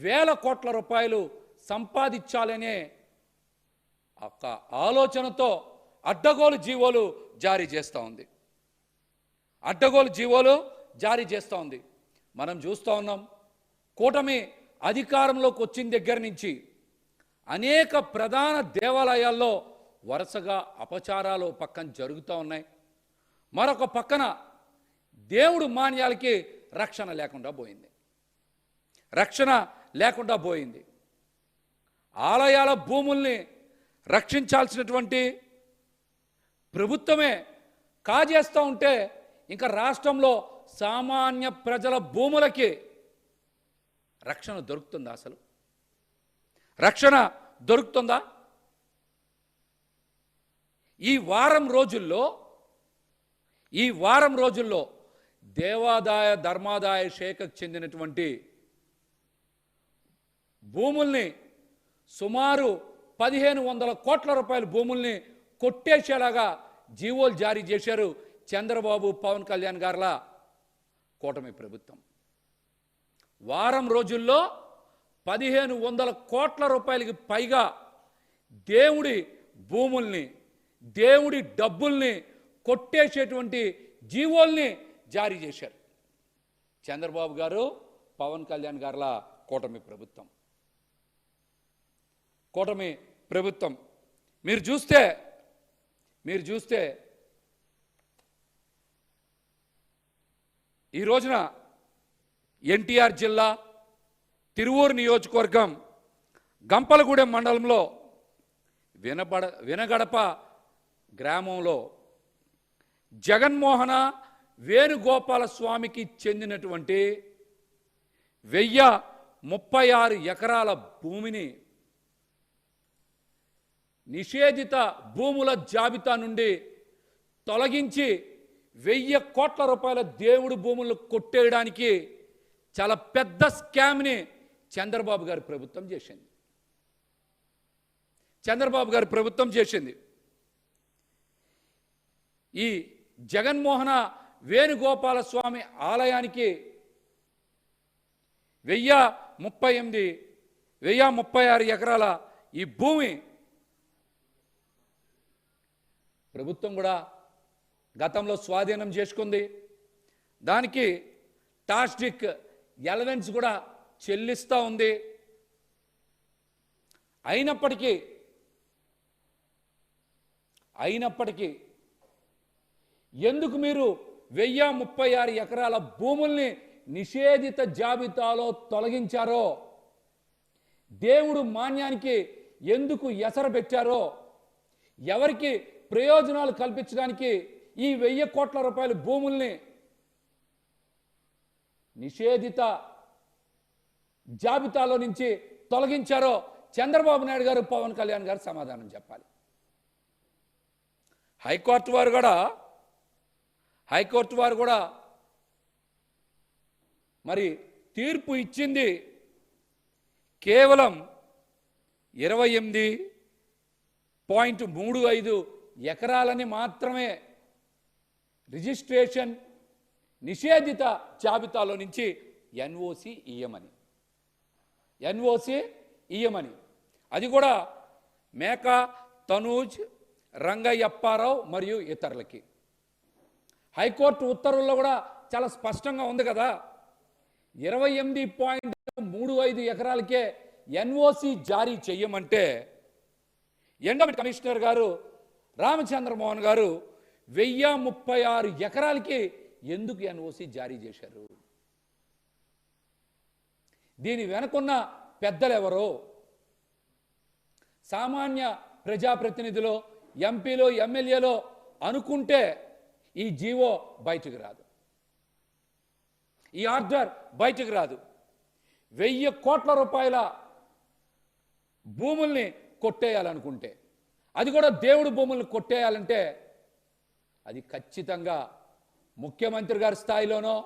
వేల కోట్ల రూపాయలు సంపాదించాలనే ఒక ఆలోచనతో అడ్డగోలు జీవోలు జారీ చేస్తూ ఉంది. అడ్డగోలు జీవోలు జారీ చేస్తూ ఉంది. మనం చూస్తూ ఉన్నాం కూటమి అధికారంలోకి వచ్చిన దగ్గర నుంచి అనేక ప్రధాన దేవాలయాల్లో వరుసగా అపచారాలు పక్కన జరుగుతూ ఉన్నాయి. మరొక పక్కన దేవుడు మాన్యాలకి రక్షణ లేకుండా పోయింది. రక్షణ లేకుండా పోయింది. ఆలయాల భూముల్ని రక్షించాల్సినటువంటి ప్రభుత్వమే కాజేస్తూ ఉంటే ఇంకా రాష్ట్రంలో సామాన్య ప్రజల భూములకి రక్షణ దొరుకుతుందా అసలు? రక్షణ దొరుకుతుందా? ఈ వారం రోజుల్లో ఈ వారం రోజుల్లో దేవాదాయ ధర్మాదాయ శాఖకు చెందినటువంటి భూముల్ని సుమారు పదిహేను వందల కోట్ల రూపాయల భూముల్ని కొట్టేసేలాగా జీవోలు జారీ చేశారు చంద్రబాబు పవన్ కళ్యాణ్ గారుల కూటమి ప్రభుత్వం. వారం రోజుల్లో పదిహేను వందల కోట్ల రూపాయలకి పైగా దేవుడి భూముల్ని దేవుడి డబ్బుల్ని కొట్టేసేటువంటి జీవోల్ని జారీ చేశారు. చంద్రబాబు గారు పవన్ కళ్యాణ్ గారుల కూటమి ప్రభుత్వం. కూటమి ప్రభుత్వం. మీరు చూస్తే మీరు చూస్తే ఈ రోజున ఎన్టీఆర్ జిల్లా తిరువూరు నియోజకవర్గం గంపలగూడెం మండలంలో వినబడ వినగడప గ్రామంలో జగన్మోహన వేణుగోపాల స్వామికి చెందినటువంటి వెయ్యి ముప్పై ఆరు ఎకరాల భూమిని నిషేధిత భూముల జాబితా నుండి తొలగించి వెయ్యి కోట్ల రూపాయల దేవుడు భూములను కొట్టేయడానికి చాలా పెద్ద స్కామ్ని చంద్రబాబు గారి ప్రభుత్వం చేసింది. చంద్రబాబు గారి ప్రభుత్వం చేసింది. ఈ జగన్మోహన వేణుగోపాల స్వామి ఆలయానికి వెయ్యి ముప్పై ఎనిమిది వెయ్యి ముప్పై ఆరు ఎకరాల ఈ భూమి ప్రభుత్వం కూడా గతంలో స్వాధీనం చేసుకుంది. దానికి టాస్టిక్ ఎలవెన్స్ కూడా చెల్లిస్తూ ఉంది. అయినప్పటికీ అయినప్పటికీ ఎందుకు మీరు వెయ్యి ముప్పై ఆరు ఎకరాల భూముల్ని నిషేధిత జాబితాలో తొలగించారో దేవుడు మాన్యానికి ఎందుకు ఎసరు పెట్టారో ఎవరికి ప్రయోజనాలు కల్పించడానికి ఈ వెయ్యి కోట్ల రూపాయల భూముల్ని నిషేధిత జాబితాలో నుంచి తొలగించారో చంద్రబాబు నాయుడు గారు పవన్ కళ్యాణ్ గారు సమాధానం చెప్పాలి. హైకోర్టు వారు కూడా హైకోర్టు వారు కూడా మరి తీర్పు ఇచ్చింది కేవలం ఇరవై ఎనిమిది పాయింట్ మూడు ఐదు ఎకరాలని మాత్రమే రిజిస్ట్రేషన్ నిషేధిత జాబితాలో నుంచి ఎన్ఓసి ఇయ్యమని. ఎన్ఓసి ఇయ్యమని. అది కూడా మేక తనూజ్ రంగయ్యప్పారావు మరియు ఇతరులకి. హైకోర్టు ఉత్తర్వుల్లో కూడా చాలా స్పష్టంగా ఉంది కదా. ఇరవై ఎనిమిది పాయింట్ మూడు ఐదు ఎకరాలకే ఎన్ఓసి జారీ చెయ్యమంటే ఎండోమెంట్ కమిషనర్ గారు రామచంద్రమోహన్ గారు వెయ్యి ముప్పై ఆరు ఎకరాలకి ఎందుకు ఎన్ఓసి జారీ చేశారు? దీని వెనకున్న పెద్దలెవరో సామాన్య ప్రజాప్రతినిధులు ఎంపీలో ఎమ్మెల్యేలో అనుకుంటే ఈ జీవో బయటకు రాదు. ఈ ఆర్డర్ బయటకు రాదు. వెయ్యి కోట్ల రూపాయల భూముల్ని కొట్టేయాలనుకుంటే అది కూడా దేవుడు భూములను కొట్టేయాలంటే అది ఖచ్చితంగా ముఖ్యమంత్రి గారి స్థాయిలోనో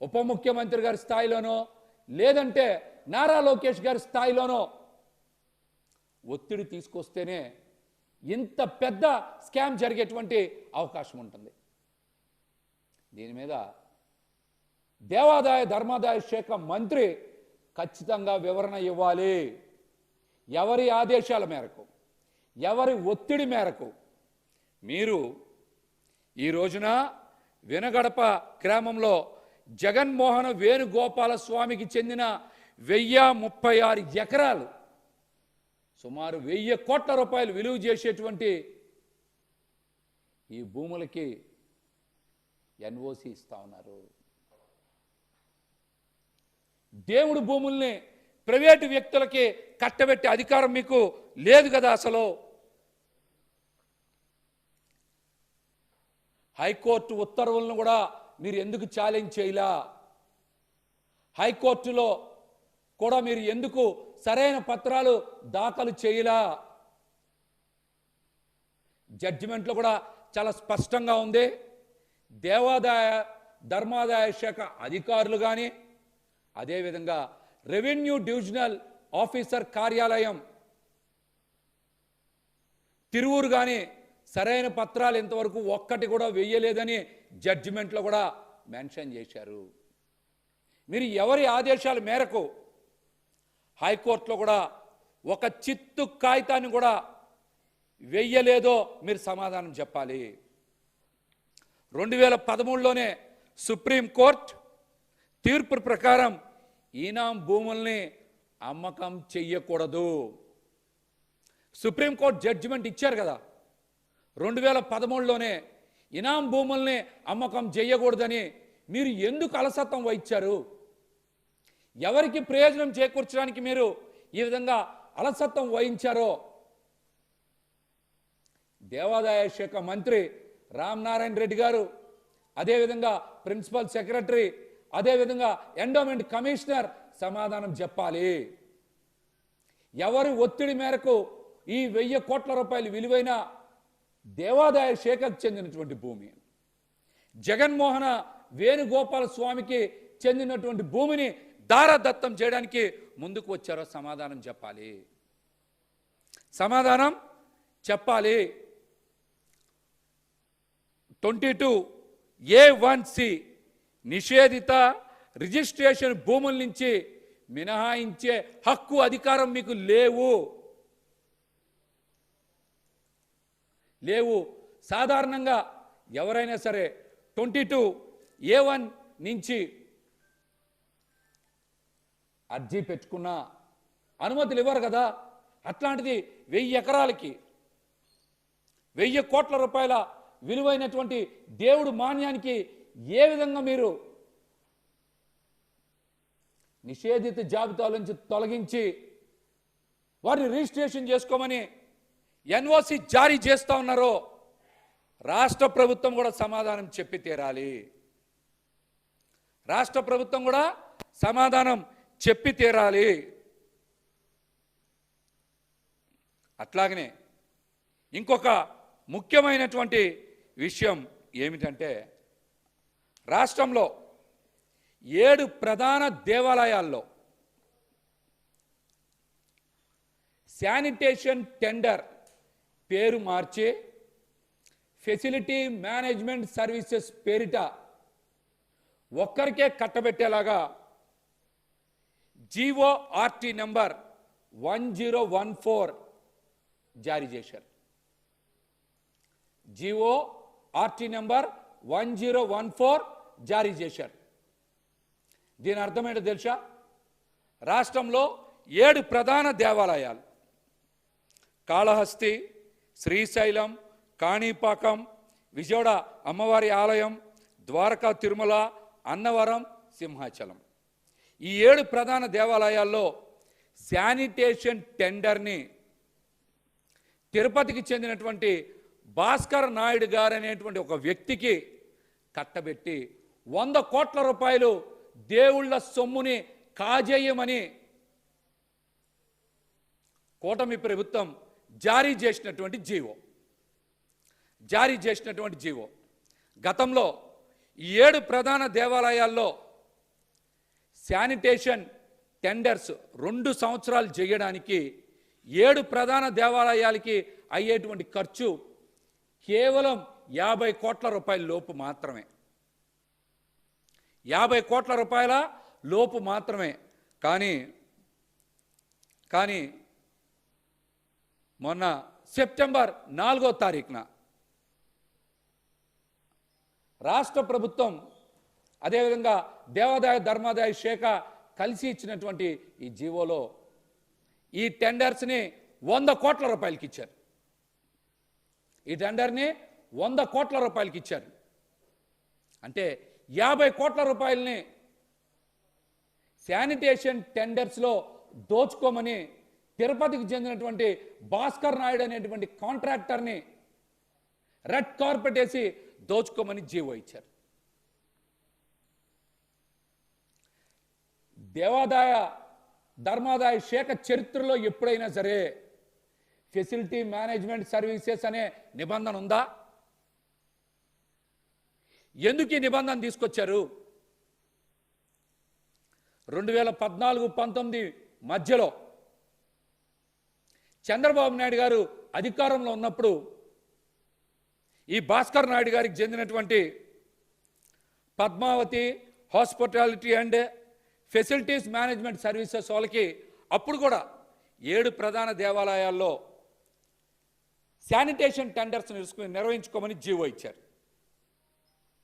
ఉప ముఖ్యమంత్రి గారి స్థాయిలోనో లేదంటే నారా లోకేష్ గారి స్థాయిలోనో ఒత్తిడి తీసుకొస్తేనే ఇంత పెద్ద స్కామ్ జరిగేటువంటి అవకాశం ఉంటుంది. దీని మీద దేవాదాయ ధర్మాదాయ శాఖ మంత్రి ఖచ్చితంగా వివరణ ఇవ్వాలి. ఎవరి ఆదేశాల మేరకు? ఎవరి ఒత్తిడి మేరకు? మీరు ఈ రోజున వినగడప గ్రామంలో జగన్మోహన వేణుగోపాల స్వామికి చెందిన వెయ్యి ముప్పై ఆరు ఎకరాలు సుమారు వెయ్యి కోట్ల రూపాయలు విలువ చేసేటువంటి ఈ భూములకి ఎన్ఓసి ఇస్తా ఉన్నారు. దేవుడు భూముల్ని ప్రైవేటు వ్యక్తులకి కట్టబెట్టే అధికారం మీకు లేదు కదా అసలు. హైకోర్టు ఉత్తర్వులను కూడా మీరు ఎందుకు ఛాలెంజ్ చేయలా? హైకోర్టులో కూడా మీరు ఎందుకు సరైన పత్రాలు దాఖలు చేయలా? జడ్జిమెంట్లో కూడా చాలా స్పష్టంగా ఉంది. దేవాదాయ ధర్మాదాయ శాఖ అధికారులు కానీ అదేవిధంగా రెవెన్యూ డివిజనల్ ఆఫీసర్ కార్యాలయం తిరువురు కానీ సరైన పత్రాలు ఇంతవరకు ఒక్కటి కూడా వెయ్యలేదని జడ్జిమెంట్లో కూడా మెన్షన్ చేశారు. మీరు ఎవరి ఆదేశాల మేరకు హైకోర్టులో కూడా ఒక చిత్తు కాగితాన్ని కూడా వెయ్యలేదో మీరు సమాధానం చెప్పాలి. రెండు వేల పదమూడులోనే సుప్రీంకోర్టు తీర్పు ప్రకారం ఈనాం భూముల్ని అమ్మకం చెయ్యకూడదు. సుప్రీంకోర్టు జడ్జిమెంట్ ఇచ్చారు కదా. రెండు వేల పదమూడులోనే ఇనాం భూముల్ని అమ్మకం చేయకూడదని మీరు ఎందుకు అలసత్వం వహించారు? ఎవరికి ప్రయోజనం చేకూర్చడానికి మీరు ఈ విధంగా అలసత్వం వహించారో? దేవాదాయ శాఖ మంత్రి రామనారాయణ రెడ్డి గారు అదేవిధంగా ప్రిన్సిపల్ సెక్రటరీ అదేవిధంగా ఎండోమెంట్ కమిషనర్ సమాధానం చెప్పాలి. ఎవరి ఒత్తిడి మేరకు ఈ వెయ్యి కోట్ల రూపాయలు విలువైన దేవాదాయ శాఖకు చెందినటువంటి భూమి. జగన్మోహన వేణుగోపాల స్వామికి చెందినటువంటి భూమిని దారదత్తం చేయడానికి ముందుకు వచ్చారో సమాధానం చెప్పాలి. సమాధానం చెప్పాలి. Twenty two A one C నిషేధిత రిజిస్ట్రేషన్ భూముల నుంచి మినహాయించే హక్కు అధికారం మీకు లేవు. లేవు. సాధారణంగా ఎవరైనా సరే ట్వంటీ టూ ఏ వన్ నుంచి అర్జీ పెట్టుకున్న అనుమతులు ఇవ్వరు కదా. అట్లాంటిది వెయ్యి ఎకరాలకి వెయ్యి కోట్ల రూపాయల విలువైనటువంటి దేవుడు మాన్యానికి ఏ విధంగా మీరు నిషేధిత జాబితాల నుంచి తొలగించి వారిని రిజిస్ట్రేషన్ చేసుకోమని ఎన్ఓసి జారీ చేస్తూ ఉన్నారో రాష్ట్ర ప్రభుత్వం కూడా సమాధానం చెప్పి తీరాలి. రాష్ట్ర ప్రభుత్వం కూడా సమాధానం చెప్పి తీరాలి. అట్లాగనే ఇంకొక ముఖ్యమైనటువంటి విషయం ఏమిటంటే రాష్ట్రంలో ఏడు ప్రధాన దేవాలయాల్లో శానిటేషన్ టెండర్ పేరు మార్చి ఫెసిలిటీ మేనేజ్మెంట్ సర్వీసెస్ పేరిట ఒక్కరికే కట్టబెట్టేలాగా GO RT number one zero one four జారీ చేశారు. GO RT number one zero one four జారీ చేశారు. దీని అర్థమేంటో తెలుసా? రాష్ట్రంలో ఏడు ప్రధాన దేవాలయాలు కాళహస్తి శ్రీశైలం కాణిపాకం విజయవాడ అమ్మవారి ఆలయం ద్వారకా తిరుమల అన్నవరం సింహాచలం. ఈ ఏడు ప్రధాన దేవాలయాల్లో శానిటేషన్ టెండర్ని తిరుపతికి చెందినటువంటి భాస్కర్ నాయుడు గారు అనేటువంటి ఒక వ్యక్తికి కట్టబెట్టి వంద కోట్ల రూపాయలు దేవుళ్ళ సొమ్ముని కాజేయమని కూటమి ప్రభుత్వం జారీ చేసినటువంటి జీవో. జారీ చేసినటువంటి జీవో. గతంలో ఏడు ప్రధాన దేవాలయాల్లో శానిటేషన్ టెండర్స్ రెండు సంవత్సరాలు చేయడానికి ఏడు ప్రధాన దేవాలయాలకి అయ్యేటువంటి ఖర్చు కేవలం యాభై కోట్ల రూపాయల లోపు మాత్రమే. యాభై కోట్ల రూపాయల లోపు మాత్రమే. కానీ కానీ మొన్న సెప్టెంబర్ నాలుగో తారీఖున రాష్ట్ర ప్రభుత్వం అదేవిధంగా దేవాదాయ ధర్మాదాయ శాఖ కలిసి ఇచ్చినటువంటి ఈ జీవోలో ఈ టెండర్స్ని వంద కోట్ల రూపాయలకి ఇచ్చారు. ఈ టెండర్ని వంద కోట్ల రూపాయలకి ఇచ్చారు. అంటే యాభై కోట్ల రూపాయలని శానిటేషన్ టెండర్స్లో దోచుకోమని తిరుపతికి చెందినటువంటి భాస్కర్ నాయుడు అనేటువంటి కాంట్రాక్టర్ని రెడ్ కార్పెట్ వేసి దోచుకోమని జీవో ఇచ్చారు. దేవాదాయ ధర్మాదాయ శాఖ చరిత్రలో ఎప్పుడైనా సరే ఫెసిలిటీ మేనేజ్మెంట్ సర్వీసెస్ అనే నిబంధన ఉందా? ఎందుకు ఈ నిబంధన తీసుకొచ్చారు? రెండు వేల పద్నాలుగు పంతొమ్మిది మధ్యలో చంద్రబాబు నాయుడు గారు అధికారంలో ఉన్నప్పుడు ఈ భాస్కర్ నాయుడు గారికి చెందినటువంటి Padmavathi hospitality and facilities management services వాళ్ళకి అప్పుడు కూడా ఏడు ప్రధాన దేవాలయాల్లో శానిటేషన్ టెండర్స్ నిర్వహించుకోమని జీవో ఇచ్చారు.